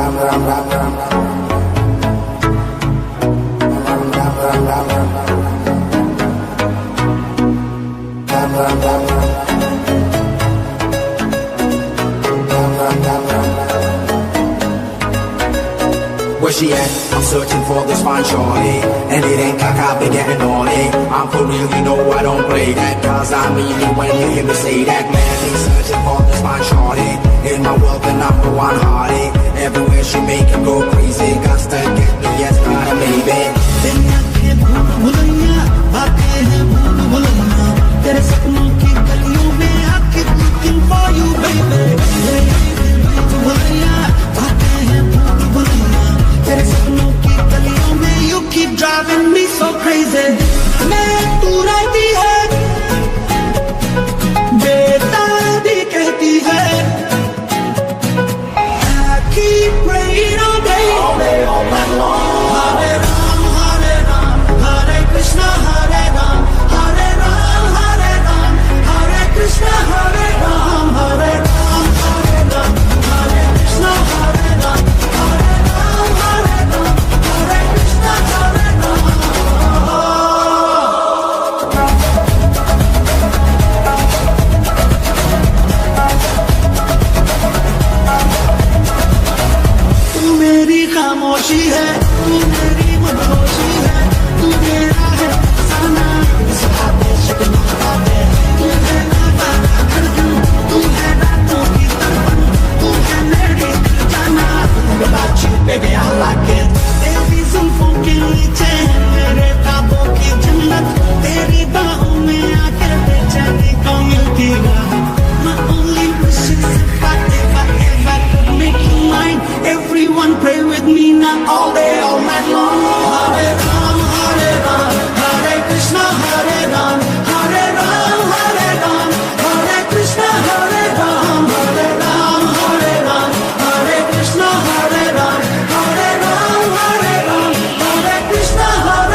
Bum, bum, bum, bum. Where she at? I'm searching for this fine shorty And it ain't like I've been getting on it I'm for real, you know I don't play that Cause I mean it when you hear me say that Man, they searching for this fine shorty. In my world, and I'm the number one hearty Everywhere she make it go crazy Got to get me, yes, gotta maybe me खामोशी है तू मेरी मदोशी है तू मेरा है अफसाना साथे शक्ल खाते तू है ना पाना धड़कन तू है रातों की तड़पन तू है मेरी दिल जाना बातचीत पे भी हालांकि 아